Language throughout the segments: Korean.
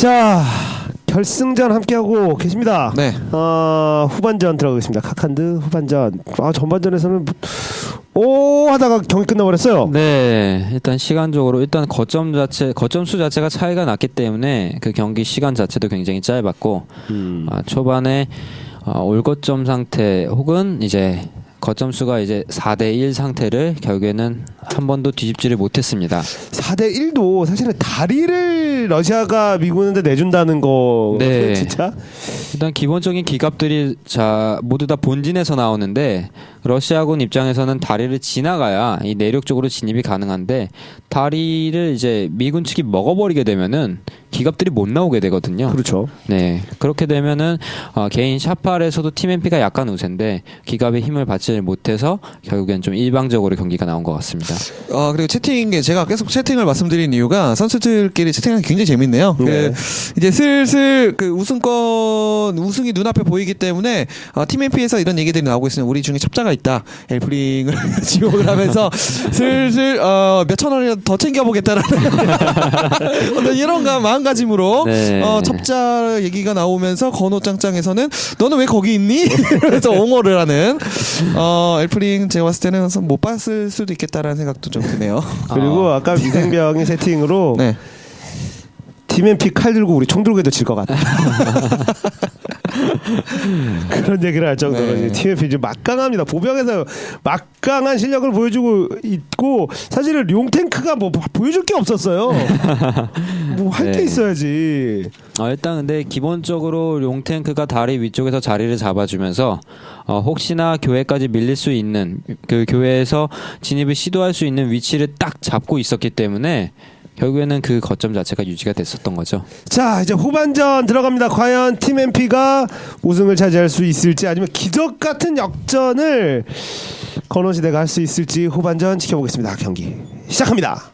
자 결승전 함께하고 계십니다. 네. 어, 후반전 들어가겠습니다. 카칸드 후반전. 아 전반전에서는 오 하다가 경기 끝나버렸어요. 네, 일단 시간적으로 일단 거점 자체 거점 수 자체가 차이가 났기 때문에 그 경기 시간 자체도 굉장히 짧았고 음. 아, 초반에 어, 올거점 상태 혹은 이제 거점 수가 이제 4대 1 상태를 결국에는 한 번도 뒤집지를 못했습니다. 4대 1도 사실은 다리를 러시아가 미군한테 내준다는 거 네. 진짜 일단 기본적인 기갑들이 자 모두 다 본진에서 나오는데 러시아군 입장에서는 다리를 지나가야 이 내륙 쪽으로 진입이 가능한데 다리를 이제 미군 측이 먹어버리게 되면은 기갑들이 못 나오게 되거든요. 그렇죠. 네 그렇게 되면은 어, 개인 샤팔에서도 팀 MP가 약간 우세인데 기갑의 힘을 받지 못해서 결국엔 좀 일방적으로 경기가 나온 것 같습니다. 어 그리고 채팅에 제가 계속 채팅을 말씀드린 이유가 선수들끼리 채팅하기 굉장히 재밌네요. 네. 그 이제 슬슬 그 우승권 우승이 눈앞에 보이기 때문에 어, 팀 MP에서 이런 얘기들이 나오고 있으면 우리 중에 첩자가 있다. 엘프링을 지목을 하면서 슬슬 어, 몇천 원이라도 더 챙겨보겠다라는 어떤 이런 가 마음가짐으로 네. 어, 첩자 얘기가 나오면서 건호짱짱에서는 너는 왜 거기 있니? 그래서 옹호를 하는 어, 엘프링 제가 봤을 때는 못 봤을 수도 있겠다라는 생각도 좀 드네요. 그리고 어. 아까 미생병이 세팅으로 네. 팀 MP 칼 들고 우리 총 들고 해도 질 것 같다. 그런 얘기를 할 정도로 네. 팀 MP 지금 막강합니다. 보병에서 막강한 실력을 보여주고 있고 사실은 용탱크가 뭐 보여줄 게 없었어요. 뭐 할게 네. 있어야지. 어, 일단 근데 기본적으로 용탱크가 다리 위쪽에서 자리를 잡아주면서 어, 혹시나 교회까지 밀릴 수 있는 그 교회에서 진입을 시도할 수 있는 위치를 딱 잡고 있었기 때문에 결국에는 그 거점 자체가 유지가 됐었던 거죠. 자 이제 후반전 들어갑니다. 과연 팀 MP가 우승을 차지할 수 있을지 아니면 기적 같은 역전을 건호시대가 할 수 있을지 후반전 지켜보겠습니다. 경기 시작합니다.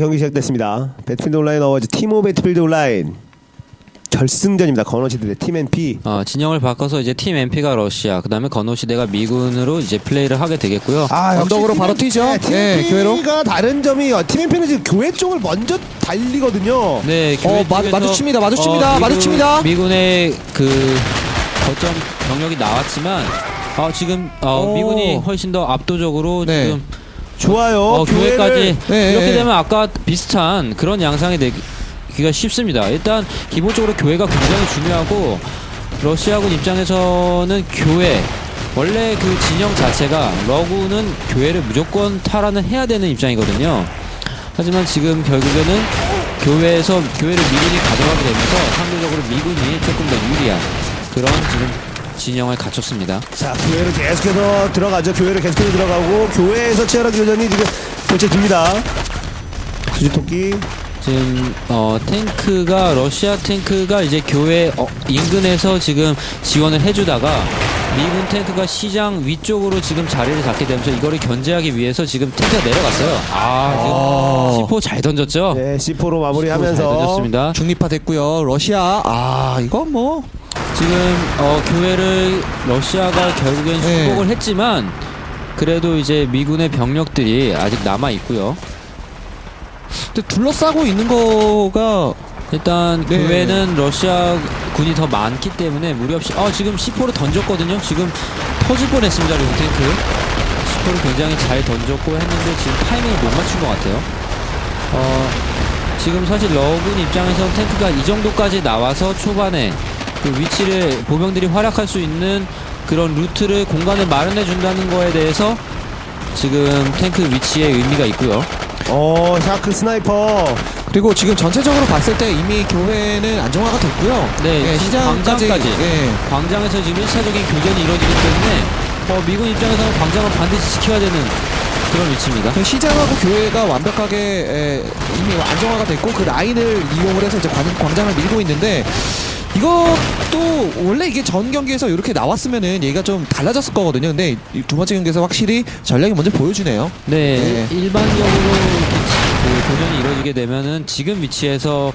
경기 시작됐습니다. 배틀필드 온라인 어워즈 티모 배틀필드 온라인 결승전입니다. 건호시대 대팀 MP. 어, 진영을 바꿔서 이제 팀 MP가 러시아, 그 다음에 건호시대가 미군으로 이제 플레이를 하게 되겠고요. 아, 역시 언덕으로 팀 바로. 네, 팀 네, 교회로. MP가 다른 점이 어, 팀 MP는 지금 교회 쪽을 먼저 달리거든요. 네, 어, 교회 마- 쪽에서- 마주칩니다, 마주칩니다, 마주칩니다. 미군의 그 거점 병력이 나왔지만 어, 지금 어, 오. 미군이 훨씬 더 압도적으로 네. 지금 좋아요. 어, 교회까지 네, 이렇게 네. 되면 아까 비슷한 그런 양상이 되기가 쉽습니다. 일단 기본적으로 교회가 굉장히 중요하고 러시아군 입장에서는 교회 원래 그 진영 자체가 러구는 교회를 무조건 탈환을 해야 되는 입장이거든요. 하지만 지금 결국에는 교회에서 교회를 미군이 가져가게 되면서 상대적으로 미군이 조금 더 유리한 그런 지금 진영을 갖췄습니다. 자 교회를 계속해서 들어가죠. 교회를 계속해서 들어가고 교회에서 치열한 교전이 지금 펼쳐집니다. 수지토끼 지금 어 탱크가 러시아 탱크가 이제 교회 어, 인근에서 지금 지원을 해주다가 미군 탱크가 시장 위쪽으로 지금 자리를 잡게 되면서 이거를 견제하기 위해서 지금 탱크가 내려갔어요. 아 지금 C4 잘 던졌죠. 네, C4로 잘 마무리하면서 던졌습니다. 중립화 됐고요. 러시아 아 이건 뭐 지금 어 교회를 러시아가 결국엔 네. 수복을 했지만 그래도 이제 미군의 병력들이 아직 남아 있고요. 근데 둘러싸고 있는 거가 일단 네. 교회는 러시아 군이 더 많기 때문에 무리 없이 아 지금 C4를 던졌거든요. 지금 터질 뻔했습니다. 롱탱크. C4를 굉장히 잘 던졌고 했는데 지금 타이밍을 못 맞춘 것 같아요. 어 지금 사실 러군 입장에서는 탱크가 이 정도까지 나와서 초반에 그 위치를 보병들이 활약할 수 있는 그런 루트를 공간을 마련해 준다는 거에 대해서 지금 탱크 위치에 의미가 있고요. 어 샤크 스나이퍼 그리고 지금 전체적으로 봤을 때 이미 교회는 안정화가 됐고요. 네, 예, 시장까지 광장까지. 예. 광장에서 지금 1차적인 교전이 이루어지기 때문에 어, 미군 입장에서는 광장은 반드시 지켜야 되는 그런 위치입니다. 그 시장하고 교회가 완벽하게 에, 이미 안정화가 됐고 그 라인을 이용을 해서 이제 광, 광장을 밀고 있는데 이것도 원래 이게 전 경기에서 이렇게 나왔으면은 얘기가 좀 달라졌을 거거든요. 근데 이두 번째 경기에서 확실히 전략이 먼저 보여주네요. 네, 네. 일반적으로 그 교전이 이루어지게 되면은 지금 위치에서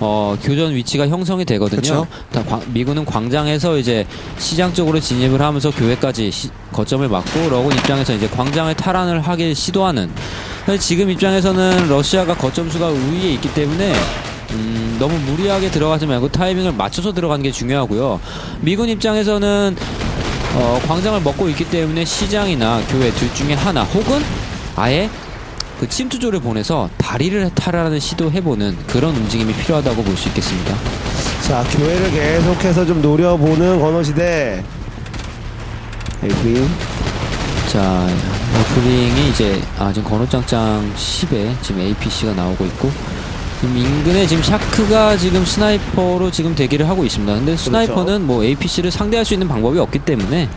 어, 교전 위치가 형성이 되거든요. 그쵸. 다 광- 미군은 광장에서 이제 시장 쪽으로 진입을 하면서 교회까지 시- 거점을 막고 러군 입장에서 이제 광장을 탈환을 하길 시도하는. 사실 지금 입장에서는 러시아가 거점 수가 우위에 있기 때문에 음, 너무 무리하게 들어가지 말고 타이밍을 맞춰서 들어가는 게 중요하고요. 미군 입장에서는 어, 광장을 먹고 있기 때문에 시장이나 교회 둘 중에 하나 혹은 아예 그 침투조를 보내서 다리를 탈환하는 시도해보는 그런 움직임이 필요하다고 볼 수 있겠습니다. 자 교회를 계속해서 좀 노려보는 건호시대 에이프린 자, 어플링이 이제 아 지금 건호짱짱 10에 지금 APC가 나오고 있고 지금 인근에 지금 샤크가 지금 스나이퍼로 지금 대기를 하고 있습니다. 근데 스나이퍼는 뭐 APC를 상대할 수 있는 방법이 없기 때문에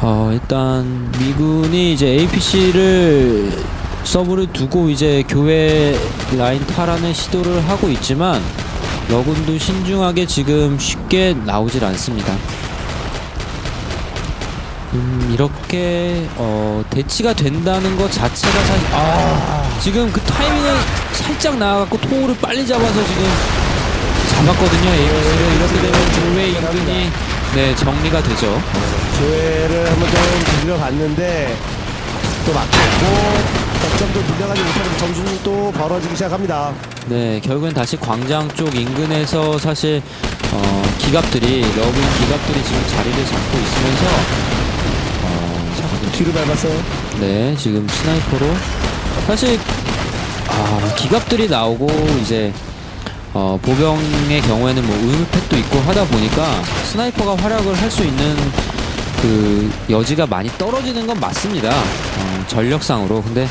어 일단 미군이 이제 APC를 서브를 두고 이제 교회 라인 탈환을 시도를 하고 있지만 러군도 신중하게 지금 쉽게 나오질 않습니다. 음, 이렇게 어, 대치가 된다는 것 자체가 사실 아, 지금 그 타이밍을 살짝 나와갖고 토우를 빨리 잡아서 지금 잡았거든요. APC를 이렇게 되면 조회 인근이 네 정리가 되죠. 교회를 한번 좀 들려봤는데 또 막혔고 득점도 밀려가지 못하는 점수는 또 벌어지기 시작합니다 네 결국엔 다시 광장 쪽 인근에서 사실 어, 기갑들이 러군 기갑들이 지금 자리를 잡고 있으면서 어, 뒤로 밟았어요 네, 지금 스나이퍼로 사실 아, 기갑들이 나오고 이제 어, 보병의 경우에는 뭐 의무팩도 있고 하다 보니까 스나이퍼가 활약을 할 수 있는 그 여지가 많이 떨어지는 건 맞습니다. 어, 전력상으로. 근데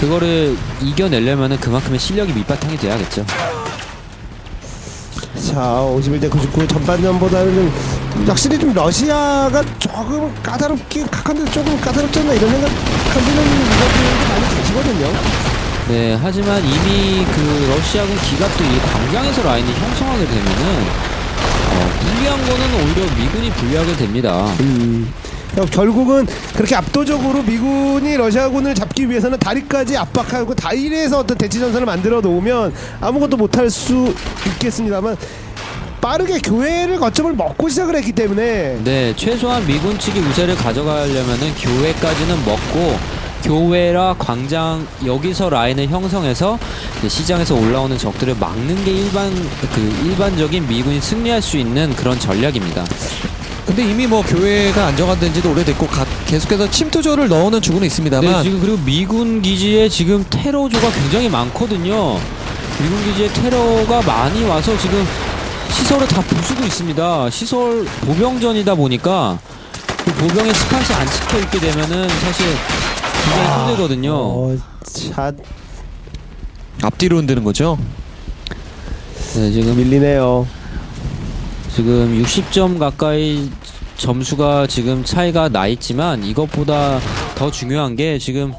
그거를 이겨내려면은 그만큼의 실력이 밑바탕이 돼야겠죠. 자 51대 99 전반전보다는 좀 확실히 좀 러시아가 조금 까다롭게 각한데 조금 까다롭지 않나 이런 생각 하시는 분들도 많이 계시거든요 네, 하지만 이미 그 러시아군 기갑도 이 광장에서 라인이 형성하게 되면은 어, 불리한 거는 오히려 미군이 불리하게 됩니다. 음. 그러니까 결국은 그렇게 압도적으로 미군이 러시아군을 잡기 위해서는 다리까지 압박하고 다리에서 어떤 대치 전선을 만들어 놓으면 아무것도 못할 수 있겠습니다만 빠르게 교회를 거점을 먹고 시작을 했기 때문에 네, 최소한 미군 측이 우세를 가져가려면은 교회까지는 먹고 교회라 광장 여기서 라인을 형성해서 이제 시장에서 올라오는 적들을 막는 게 일반 그 일반적인 미군이 승리할 수 있는 그런 전략입니다. 근데 이미 뭐 교회가 안정화된 지도 오래됐고 가- 계속해서 침투조를 넣어는 주고는 네, 있습니다만 지금 그리고 미군 기지에 지금 테러조가 굉장히 많거든요. 미군 기지에 테러가 많이 와서 지금 시설을 다 부수고 있습니다. 시설 보병전이다 보니까 그 보병의 스팟이 안 찍혀 있게 되면은 사실 굉장히 힘들거든요. 어, 차 앞뒤로 흔드는 거죠. 네, 지금 밀리네요. 지금 60점 가까이 점수가 지금 차이가 나 있지만 이것보다 더 중요한 게 지금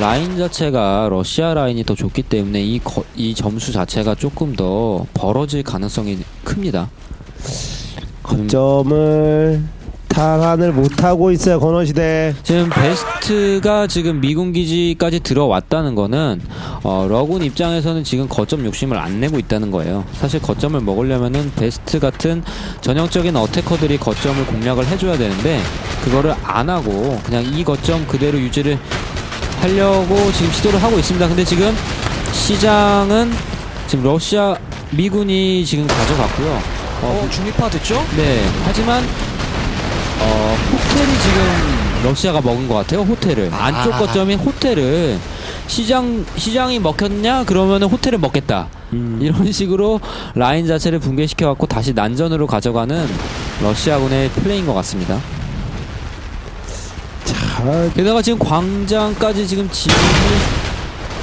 라인 자체가 러시아 라인이 더 좋기 때문에 이, 거- 이 점수 자체가 조금 더 벌어질 가능성이 큽니다. 거점을 탈환을 못하고 있어요 건원시대 지금 베스트가 지금 미군 기지까지 들어왔다는 거는 어, 러군 입장에서는 지금 거점 욕심을 안 내고 있다는 거예요. 사실 거점을 먹으려면은 베스트 같은 전형적인 어태커들이 거점을 공략을 해줘야 되는데 그거를 안 하고 그냥 이 거점 그대로 유지를 하려고 지금 시도를 하고 있습니다. 근데 지금 시장은 지금 러시아 미군이 지금 가져갔고요. 어, 어, 중립화 됐죠? 네. 하지만 어, 호텔이 지금 러시아가 먹은 것 같아요. 호텔을 아. 안쪽 거점인 호텔을 시장 시장이 먹혔냐? 그러면은 호텔을 먹겠다. 이런 식으로 라인 자체를 붕괴시켜 갖고 다시 난전으로 가져가는 러시아군의 플레이인 것 같습니다. 자 게다가 지금 광장까지 지금 진입이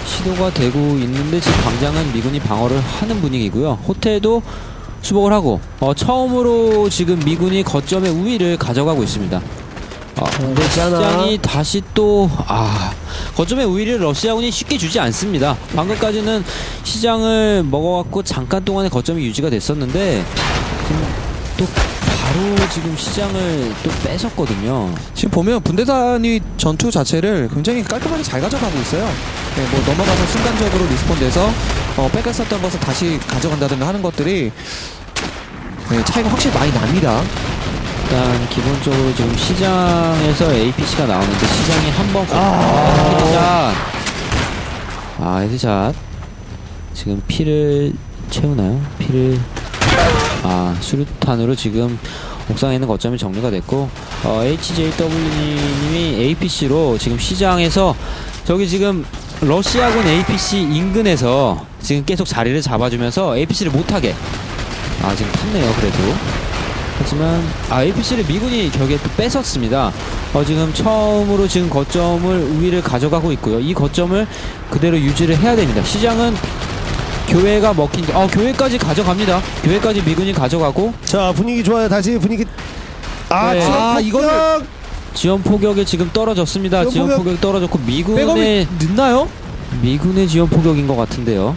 시도가 되고 있는데 지금 광장은 미군이 방어를 하는 분위기고요. 호텔도 수복을 하고 어, 처음으로 지금 미군이 거점의 우위를 가져가고 있습니다. 아, 근데 있잖아. 시장이 다시 또 아, 거점의 우위를 러시아군이 쉽게 주지 않습니다. 방금까지는 시장을 먹어갖고 잠깐 동안의 거점이 유지가 됐었는데 지금 또 바로 지금 시장을 또 뺏었거든요. 지금 보면 분대 단위 전투 자체를 굉장히 깔끔하게 잘 가져가고 있어요. 네, 뭐 넘어가서 순간적으로 리스폰돼서 어, 뺏겼었던 것을 다시 가져간다든가 하는 것들이 네, 차이가 확실히 많이 납니다. 일단 기본적으로 지금 시장에서 APC가 나오는데 시장이 한번 아~ 헤드샷 아 헤드샷 지금 피를 채우나요? 피를 아 수류탄으로 지금 옥상에 있는 거점이 정리가 됐고 어, HJW님이 APC로 지금 시장에서 저기 지금 러시아군 APC 인근에서 지금 계속 자리를 잡아주면서 APC를 못하게 아 지금 탔네요 그래도 하지만 아 APC를 미군이 결국에 또 뺏었습니다. 어 지금 처음으로 지금 거점을 우위를 가져가고 있고요. 이 거점을 그대로 유지를 해야 됩니다. 시장은 교회가 먹힌 어 교회까지 가져갑니다. 교회까지 미군이 가져가고 자 분위기 좋아요. 다시 분위기 아, 네. 지금 아, 폭격! 이거를- 지원 포격에 지금 떨어졌습니다. 지원 지원 포격. 포격 떨어졌고 미군의 늦나요? 미군의 지원 포격인 것 같은데요.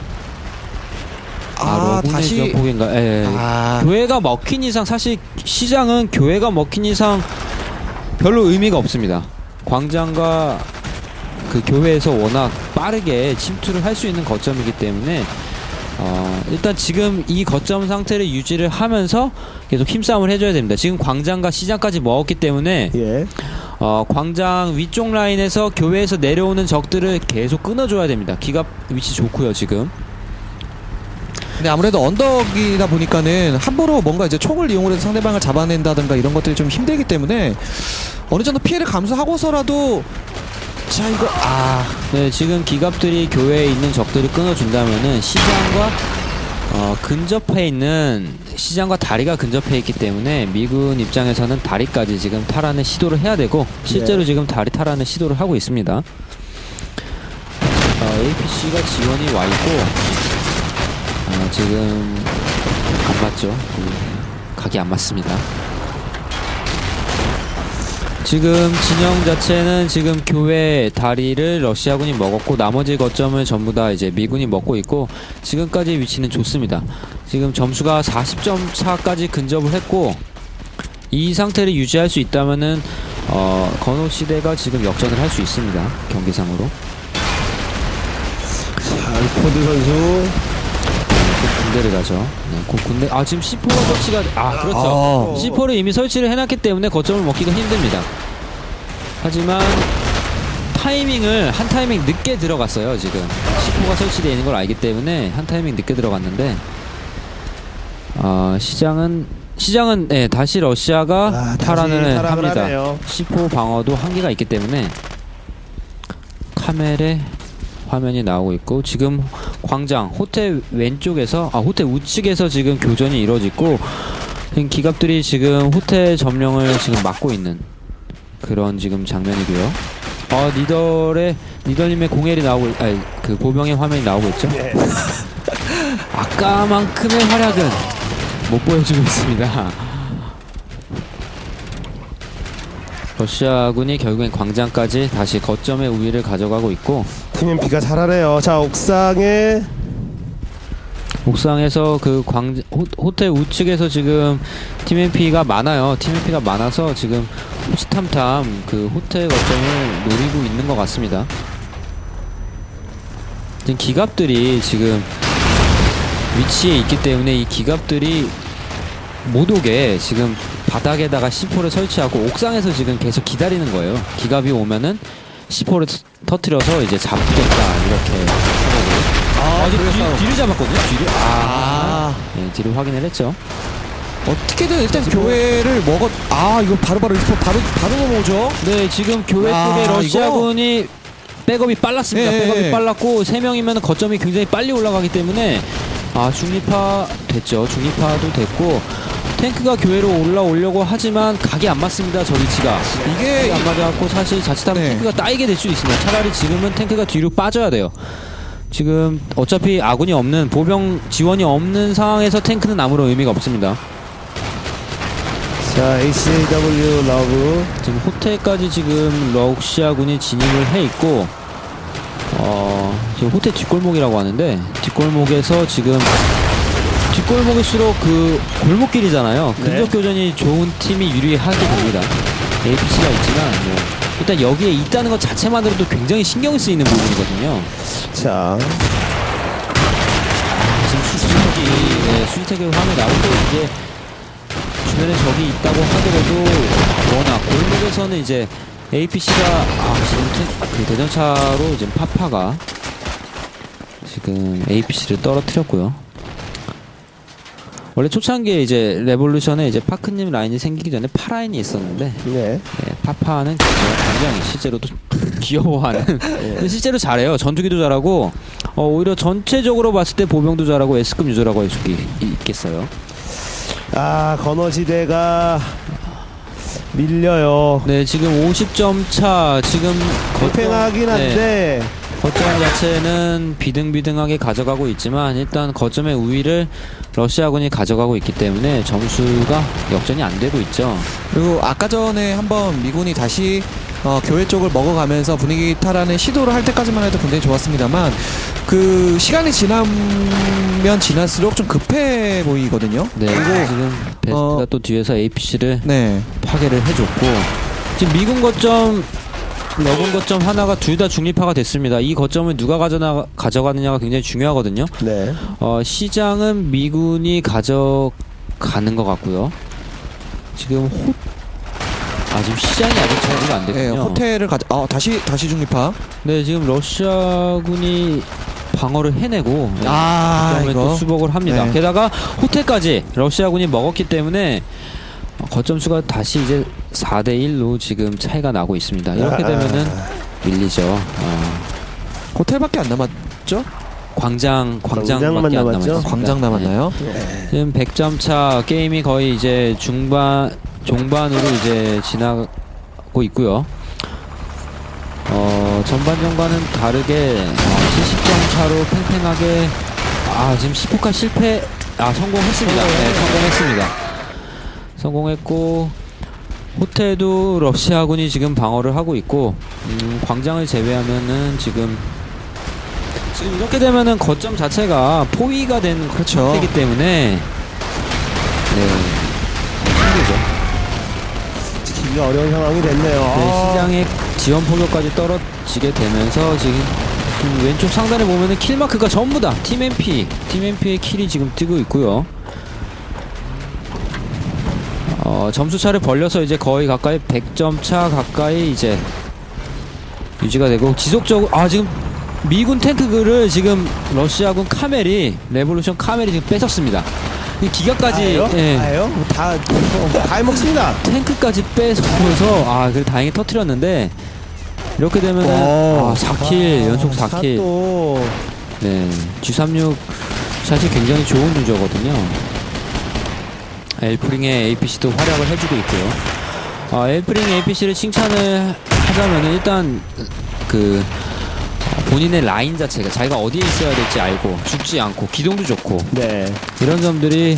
아, 러군의 다시 지원 포격인가? 예. 아, 교회가 먹힌 이상 사실 시장은 교회가 먹힌 이상 별로 의미가 없습니다. 광장과 그 교회에서 워낙 빠르게 침투를 할 수 있는 거점이기 때문에 어, 일단 지금 이 거점 상태를 유지를 하면서 계속 힘싸움을 해줘야 됩니다. 지금 광장과 시장까지 먹었기 때문에 예. 어, 광장 위쪽 라인에서 교회에서 내려오는 적들을 계속 끊어줘야 됩니다. 기갑 위치 좋고요 지금. 근데 아무래도 언덕이다 보니까는 함부로 뭔가 이제 총을 이용해서 상대방을 잡아낸다든가 이런 것들이 좀 힘들기 때문에 어느 정도 피해를 감수하고서라도 자 이거 아 네, 지금 기갑들이 교회에 있는 적들을 끊어준다면은 시장과 어, 근접해 있는 시장과 다리가 근접해 있기 때문에 미군 입장에서는 다리까지 지금 탈환을 시도를 해야 되고 실제로 네. 지금 다리 탈환을 시도를 하고 있습니다. 어, APC가 지원이 와 있고 어, 지금 안 맞죠? 음, 각이 안 맞습니다. 지금 진영 자체는 지금 교회 다리를 러시아군이 먹었고 나머지 거점을 전부 다 이제 미군이 먹고 있고 지금까지 위치는 좋습니다. 지금 점수가 40점 차까지 근접을 했고 이 상태를 유지할 수 있다면은 어, 건호 시대가 지금 역전을 할 수 있습니다. 경기상으로. 자, 코드 선수. 곧 군대를 가죠. 네, 곧 군대. 아 지금 C4가 설치가 아 그렇죠. 아. C4를 이미 설치를 해놨기 때문에 거점을 먹기가 힘듭니다. 하지만 타이밍을 한 타이밍 늦게 들어갔어요. 지금 C4가 설치되어 있는 걸 알기 때문에 한 타이밍 늦게 들어갔는데 어, 시장은 시장은 네, 다시 러시아가 아, 다시 탈환을 탈환을 합니다. 하네요. C4 방어도 한계가 있기 때문에 카멜에 화면이 나오고 있고 지금 광장 호텔 왼쪽에서 아 호텔 우측에서 지금 교전이 이루어지고 기갑들이 지금 호텔 점령을 지금 막고 있는 그런 지금 장면이고요. 아 니덜의 니덜님의 공엘이 나오고 있- 아니 그 보병의 화면이 나오고 있죠. 네. 아까만큼의 활약은 못 보여주고 있습니다. 러시아군이 결국엔 광장까지 다시 거점의 우위를 가져가고 있고 팀엠피가 잘하네요. 자, 옥상에 옥상에서 그광 호텔 우측에서 지금 팀MP가 많아요. 팀MP가 많아서 지금 호시탐탐 그 호텔 거점을 노리고 있는 것 같습니다. 지금 기갑들이 지금 위치에 있기 때문에 이 기갑들이 못 오게 지금 바닥에다가 C4를 설치하고 옥상에서 지금 계속 기다리는 거예요. 기갑이 오면은 C4를 터트려서 이제 잡겠다 이렇게 생각을. 아, 지금 뒤, 뒤를 잡았거든요. 뒤를. 아, 아 네, 뒤를 확인을 했죠. 어떻게든 일단 지금 교회를 먹었 아 이거 바로바로 리스폰 바로 바로 넘어오죠 네, 지금 교회 아, 쪽에 러시아군이 백업이 빨랐습니다. 예, 백업이 예. 빨랐고 세 명이면 거점이 굉장히 빨리 올라가기 때문에 아 중립화 됐죠. 중립화도 됐고 탱크가 교회로 올라오려고 하지만 각이 안 맞습니다. 저 위치가 이게 각이 안 맞아갖고 사실 자칫하면 네. 탱크가 따이게 될 수 있습니다. 차라리 지금은 탱크가 뒤로 빠져야 돼요. 지금 어차피 아군이 없는 보병 지원이 없는 상황에서 탱크는 아무런 의미가 없습니다. 자 HJW 러브 지금 호텔까지 지금 러시아군이 진입을 해 있고 어 지금 호텔 뒷골목이라고 하는데 뒷골목에서 지금 뒷골목일수록 그 골목길이잖아요. 네. 근접 교전이 좋은 팀이 유리하게 됩니다. APC가 있지만 뭐 일단 여기에 있다는 것 자체만으로도 굉장히 신경이 쓰이는 부분이거든요. 자 지금 수수택이 네, 수수택의 화면이 나오고 이제 주변에 적이 있다고 하더라도 워낙 골목에서는 이제 APC가 아 지금 태- 그 대전차로 지금 파파가 지금 APC를 떨어뜨렸고요. 원래 초창기에 이제 레볼루션에 이제 파크님 라인이 생기기 전에 파라인이 있었는데 네. 네, 파파는 굉장히 실제로도 귀여워하는. 근데 실제로 잘해요. 전투기도 잘하고 어, 오히려 전체적으로 봤을 때 보병도 잘하고 S급 유저라고 할 수 있겠어요? 아 건어지대가 밀려요. 네 지금 50점 차 지금 팽팽하긴 네, 한데. 거점 자체는 비등비등하게 가져가고 있지만 일단 거점의 우위를 러시아군이 가져가고 있기 때문에 점수가 역전이 안 되고 있죠 그리고 아까 전에 한번 미군이 다시 어, 교회 쪽을 먹어가면서 분위기 탈환을 시도를 할 때까지만 해도 굉장히 좋았습니다만 그 시간이 지나면 지날수록 좀 급해 보이거든요. 네 그리고 지금 베스트가 어, 또 뒤에서 APC를 네. 파괴를 해줬고 지금 미군 거점 러군 거점 하나가 둘 다 중립화가 됐습니다. 이 거점을 누가 가져나 가져가느냐가 굉장히 중요하거든요. 네. 어, 시장은 미군이 가져가는 것 같고요. 지금 호... 아 지금 시장이 아직 처리가 안 네, 됐군요. 호텔을 가져. 아 다시 다시 중립화. 네 지금 러시아군이 방어를 해내고 네, 아 그다음에 또 이거. 수복을 합니다. 네. 게다가 호텔까지 러시아군이 먹었기 때문에 어, 거점 수가 다시 이제 4대 1로 지금 차이가 나고 있습니다. 이렇게 아, 되면은 밀리죠. 어, 호텔밖에 안 남았죠? 광장 광장밖에 광장만 안 남았죠? 남았습니다. 광장 남았나요? 네. 지금 100점 차 게임이 거의 이제 중반 종반으로 이제 지나고 있고요. 어 전반전과는 다르게 어, 70점 차로 팽팽하게 아 지금 10호카 실패 아 성공했습니다. 네 성공했습니다. 성공했고 호텔도 러시아군이 지금 방어를 하고 있고 음, 광장을 제외하면은 지금 지금 이렇게 되면은 거점 자체가 포위가 된 그렇죠. 상태이기 때문에 네 힘들죠. 지키기가 어려운 상황이 됐네요. 네, 아. 시장의 지원 포격까지 떨어지게 되면서 지금 음, 왼쪽 상단에 보면은 킬 마크가 전부 다 팀 MP, 팀 MP의 킬이 지금 뜨고 있고요. 어, 점수 차를 벌려서 이제 거의 가까이 100점 차 가까이 이제 유지가 되고 지속적으로 아 지금 미군 탱크를 지금 러시아군 카멜이 레볼루션 카멜이 지금 뺏었습니다. 이 기가까지 아예요? 예. 아예요? 뭐 다, 뭐, 다 해먹습니다. 탱크까지 뺏어서 아 그래 다행히 터트렸는데 이렇게 되면은 와. 아 4킬 연속 4킬 또네 G36 사실 굉장히 좋은 유저거든요 엘프링의 APC도 활약을 해주고 있고요 아 엘프링 APC를 칭찬을 하자면은 일단 그 어, 본인의 라인 자체가 자기가 어디에 있어야 될지 알고 죽지 않고 기동도 좋고 네. 이런 점들이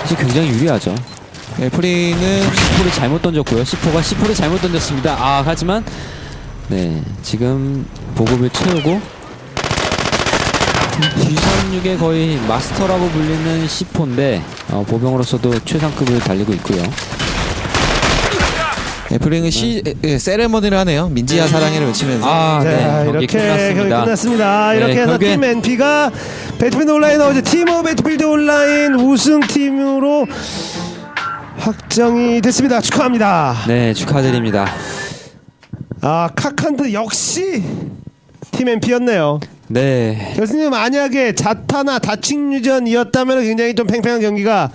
사실 굉장히 유리하죠 애플링은 10호를 잘못 던졌고요. 10호가 10호를 잘못 던졌습니다. 아 하지만 네 지금 보급을 채우고 G36의 거의 마스터라고 불리는 10호인데 어, 보병으로서도 최상급을 달리고 있고요. 애플링은 시 예, 세레머니를 하네요. 민지야 사랑해를 외치면서. 아, 자, 네, 경기 이렇게 끝났습니다. 경기 끝났습니다. 네, 이렇게 해서 결국엔- 팀 NP가 배틀필드 온라인 어제 팀 오브 배틀필드 온라인 우승팀으로 확정이 됐습니다. 축하합니다. 네 축하드립니다. 아 카칸드 역시 팀 NP였네요. 네. 교수님 만약에 자타나 다칭 유전이었다면 굉장히 좀 팽팽한 경기가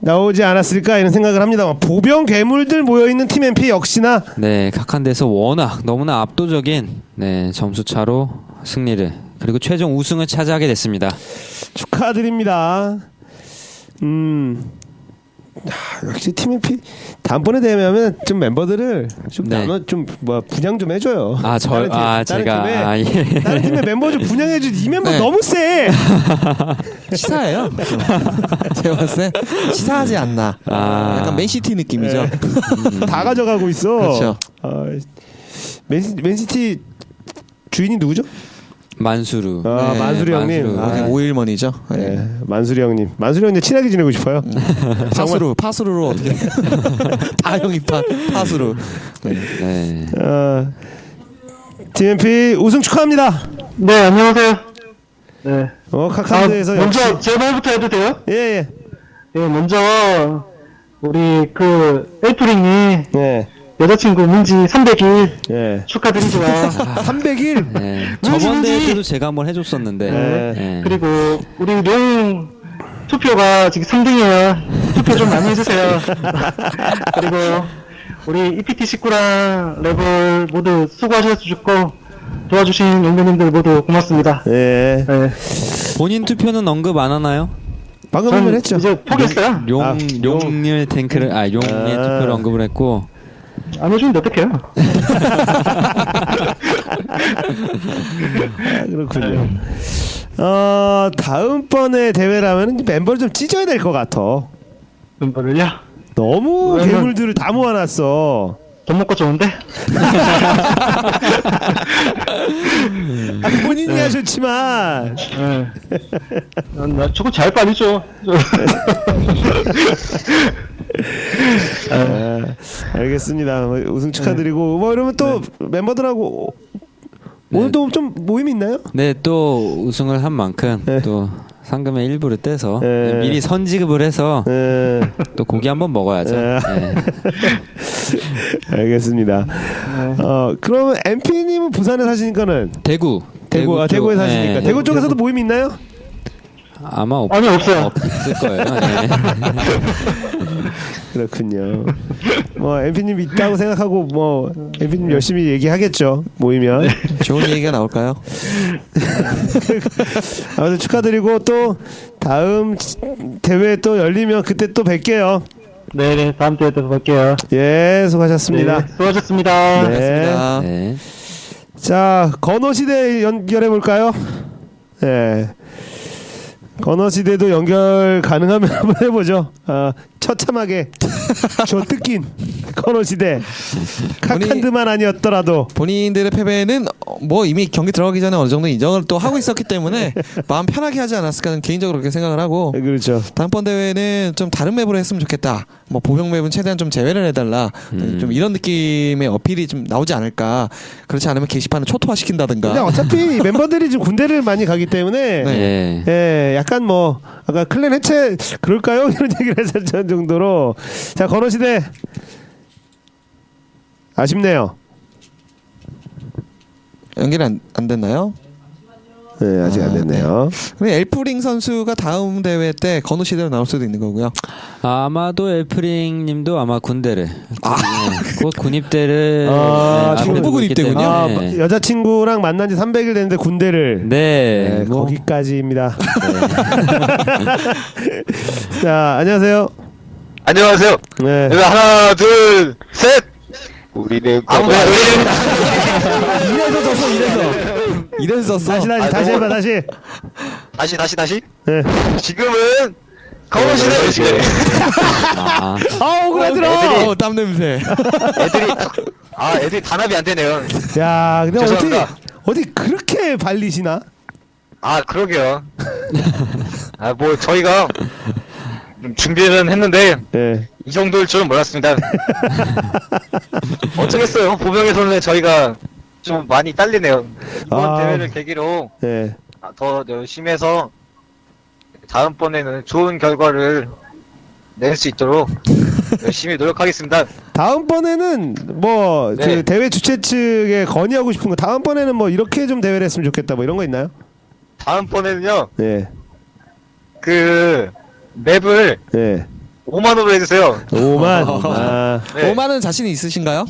나오지 않았을까 이런 생각을 합니다만 보병 괴물들 모여 있는 팀 MP 역시나 네, 각한 데서 워낙 너무나 압도적인 네, 점수 차로 승리를 그리고 최종 우승을 차지하게 됐습니다. 축하드립니다. 음 하, 역시 팀 MP 다음번에 되면 좀 멤버들을 좀 네. 나눠 좀뭐 분양 좀 해줘요. 아, 저, 다른 팀, 아, 다른 제가, 팀에, 아, 예. 다른 팀의 멤버 좀 분양해줘. 이 멤버 네. 너무 세. 치사해요. 제가 봤을 때 치사하지 않나. 아. 약간 맨시티 느낌이죠. 다 가져가고 있어. 그렇죠. 아, 맨시, 맨시티 주인이 누구죠? 만수르. 아 네, 만수리 형님. 만수르. 아, 아, 오일먼이죠. 네. 네, 만수리 형님. 만수리 형님 친하게 지내고 싶어요. 파수로 파수로로 어떻게 다영이파 파수로. 네. 네. 어, TMP 우승 축하합니다. 네, 안녕하세요. 네. 어 아, 카카오에서 먼저 역시 제 말부터 해도 돼요? 예 예. 예, 먼저 우리 그 엘프링이 예. 여자친구 문지 300일 예. 축하드립니다. 300일. 네. 뭔지, 저번 대회 뭔지. 때도 제가 한번 해줬었는데. 네. 네. 그리고 우리 령 투표가 지금 3등이에요. 투표 좀 많이 해주세요. 그리고 우리 EPT 식구랑 레벨 모두 수고하셨고 도와주신 용배님들 모두 고맙습니다. 예. 네. 본인 투표는 언급 안 하나요? 방금 한번 전 했죠. 이제 포기했어요. 용, 아, 용. 용일 탱크를, 아, 용의 아. 투표를 언급을 했고. 안 해주는데 어떡해요? 아, 그렇군요. 어 다음번에 대회라면 멤버를 좀 찢어야 될 것 같아. 멤버를요? 너무 왜냐면- 괴물들을 다 모아놨어. 돈 먹고 좋은데? 아, 본인이 하셨지만 예. 난, 나 저거 잘 빠지죠. 아, 알겠습니다. 뭐, 우승 축하드리고 뭐 이러면 또 멤버들하고 오늘도 좀 모임 있나요? 네, 또 우승을 한 만큼 네. 또 상금의 일부를 떼서 네. 미리 선지급을 해서 예. 또 고기 한번 먹어야죠. 네. 네. 알겠습니다. 어 그러면 MP님은 부산에 사시니까는 대구. 대구, 아, 쪽, 대구에 사시니까 네. 대구 쪽에서도 모임 있나요? 아마 없, 아니, 없어요. 없을 거예요. 네. 그렇군요. 뭐 MP님 있다고 생각하고 뭐 MP님 열심히 얘기하겠죠 모이면 좋은 얘기가 나올까요? 아무튼 축하드리고 또 다음 대회 또 열리면 그때 또 뵐게요. 네네, 다음 주에 또 볼게요. 예 수고하셨습니다. 네, 수고하셨습니다. 네. 고맙습니다. 네. 자 건어 시대 연결해 볼까요? 예. 건어 시대도 연결 가능하면 한번 해보죠. 아, 처참하게 저 뜯긴 건어 시대 카칸드만 아니었더라도 본인들의 패배는 어, 뭐 이미 경기 들어가기 전에 어느 정도 인정을 또 하고 있었기 때문에 마음 편하게 하지 않았을까 는 개인적으로 그렇게 생각을 하고 예, 그렇죠. 다음번 대회는 좀 다른 맵으로 했으면 좋겠다. 뭐 보병 맵은 최대한 좀 제외를 해달라. 음. 좀 이런 느낌의 어필이 좀 나오지 않을까. 그렇지 않으면 게시판을 초토화 시킨다든가. 근데 어차피 멤버들이 지금 군대를 많이 가기 때문에 네. 예. 예, 약간 뭐 아까 클랜 해체 그럴까요? 이런 얘기를 했었던 정도로 자 건어 시대 아쉽네요. 연결이 안, 안 됐나요? 네, 아직 안 아, 됐네요. 그럼 엘프링 선수가 다음 대회 때 건우 시대로 나올 수도 있는 거고요. 아마도 엘프링 님도 아마 군대를 네, 곧 군입대를 아, 네, 두고 있기 군입대군요? 아, 때문에 네. 여자친구랑 만난 지 300일 됐는데 군대를 네, 네, 뭐, 거기까지입니다. 자, 안녕하세요. 안녕하세요. 네. 여기 하나, 둘, 셋. 우리는 아무 말 이래서 졌어, 이래서. 이래서 졌어. 다시 다시 아, 다시 너무- 해봐 다시. 다시 다시 다시. 네. 지금은 거울 시대 시대. 아, 아, 오그라들어. 어, 땀 냄새. 애들이 아 애들이 단합이 안 되네요. 야, 근데 어디 죄송합니다. 어디 그렇게 발리시나? 아 그러게요. 아 뭐 저희가 좀 준비는 했는데 네. 이 정도일 줄은 몰랐습니다. 어쩌겠어요. 보병에서는 저희가 좀 많이 딸리네요. 이번 아. 대회를 계기로 네. 아, 더 열심히 해서 다음번에는 좋은 결과를 낼 수 있도록 열심히 노력하겠습니다. 다음번에는 뭐그 네. 대회 주최 측에 건의하고 싶은 거 다음번에는 뭐 이렇게 좀 대회를 했으면 좋겠다 뭐 이런 거 있나요? 다음번에는요, 네. 그 맵을 네. 5만으로 해주세요. 5만. 아. 네. 5만은 자신이 있으신가요?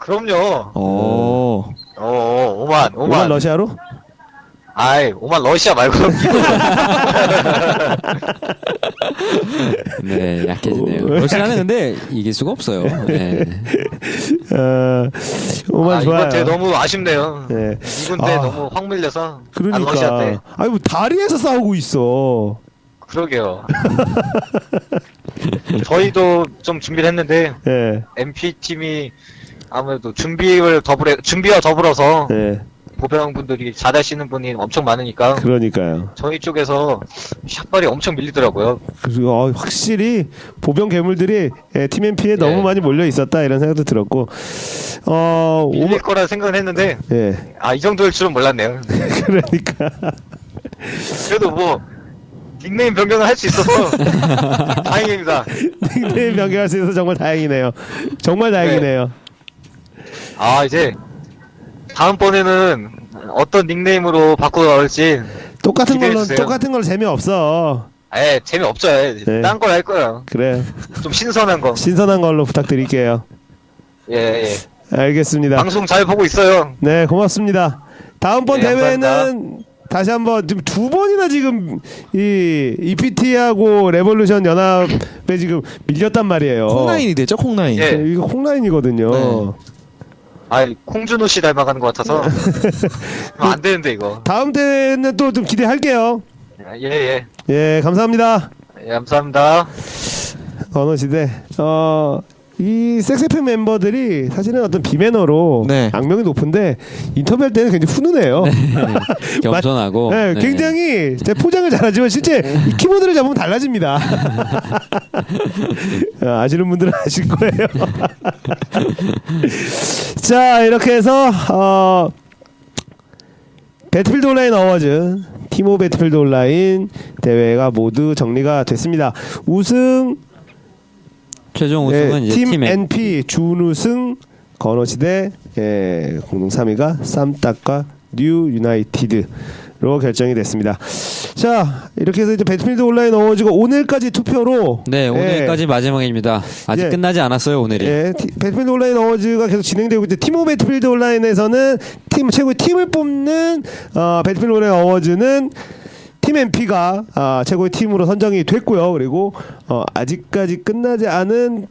그럼요. 오. 어, 5만, 5만. 5만 러시아로? 아이 오만 러시아 말고 네, 약해지네요. 러시아는 근데 이길 수가 없어요. 네. 어, 오만 아, 좋아요. 이번 대 너무 아쉽네요. 네. 이군대 아. 너무 확 밀려서 아, 러시아 때 그러니까. 아니 뭐 다리에서 싸우고 있어. 그러게요. 저희도 좀 준비를 했는데 예. MP 팀이 아무래도 준비를 더불어 준비와 더불어서 예. 보병분들이 잘하시는 분이 엄청 많으니까 그러니까요. 저희 쪽에서 샷발이 엄청 밀리더라고요. 그리고 어, 확실히 보병 괴물들이 예, 팀 MP에 너무 예. 많이 몰려 있었다 이런 생각도 들었고 어 밀릴 거라 생각을 했는데 예. 아 이 정도일 줄은 몰랐네요. 그러니까 그래도 뭐 닉네임 변경을 할 수 있어서 다행입니다. 닉네임 변경할 수 있어서 정말 다행이네요. 정말 다행이네요. 아 이제 다음번에는 어떤 닉네임으로 바꾸어 나올지 똑같은 걸로 기대해주세요. 똑같은 걸로 재미 없어. 에 재미없죠. 네. 딴 걸 할 거예요. 그래 좀 신선한 거. 신선한 걸로 부탁드릴게요. 예, 예. 알겠습니다. 방송 잘 보고 있어요. 네 고맙습니다. 다음번 네, 대회는 감사합니다. 다시 한번 지금 두 번이나 지금 이 EPT하고 레볼루션 연합에 지금 밀렸단 말이에요. 콩라인이 되죠 콩라인. 예. 네, 이거 콩라인이거든요. 네. 아, 콩준호 씨 닮아가는 것 같아서 아, 안 되는데 이거. 다음 대회는 또 좀 기대할게요. 예, 예. 예 감사합니다. 예, 감사합니다. 언어 시대. 어. 이 섹스FM 멤버들이 사실은 어떤 비매너로 네. 악명이 높은데 인터뷰할 때는 굉장히 훈훈해요. 겸손하고. 네, 네. 굉장히 제 포장을 잘하지만 실제 이 키보드를 잡으면 달라집니다. 어, 아시는 분들은 아실 거예요. 자 이렇게 해서 어, 배틀필드 온라인 어워즈 티모 배틀필드 온라인 대회가 모두 정리가 됐습니다. 우승 최종 예, 우승은 이제 팀 팀. NP 준우승 건어시대 예, 공동 3위가 쌈딱과 뉴 유나이티드 로 결정이 됐습니다. 자 이렇게 해서 이제 배틀필드 온라인 어워즈가 오늘까지 투표로 네, 오늘까지 마지막입니다. 아직 예. 끝나지 않았어요, 오늘이. 예, 티- 배틀필드 온라인 어워즈가 계속 진행되고 있는데 팀오 배틀필드 온라인에서는 팀 최고의 팀을 뽑는 어, 배틀필드 온라인 어워즈는 팀 MP가 아, 최고의 팀으로 선정이 됐고요. 그리고 어, 아직까지 끝나지 않은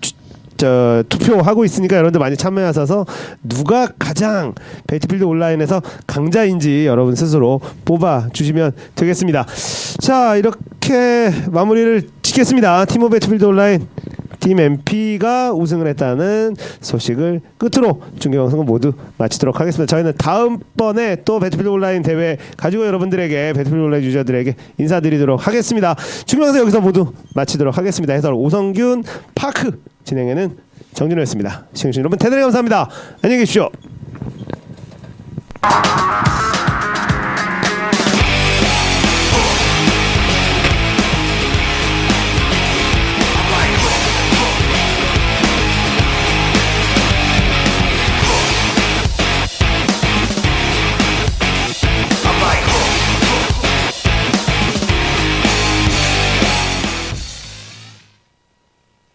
추- 저 투표하고 있으니까 여러분들 많이 참여하셔서 누가 가장 배틀필드 온라인에서 강자인지 여러분 스스로 뽑아 주시면 되겠습니다. 자 이렇게 마무리를 짓겠습니다. 팀오 배틀필드 온라인 팀 MP가 우승을 했다는 소식을 끝으로 중계 방송은 모두 마치도록 하겠습니다. 저희는 다음번에 또 배틀필드 온라인 대회 가지고 여러분들에게 배틀필드 온라인 유저들에게 인사드리도록 하겠습니다. 중계 방송 여기서 모두 마치도록 하겠습니다. 해설 오성균 파크 진행에는 정준호였습니다. 시청해주신 여러분 대단히 감사합니다. 안녕히 계십시오.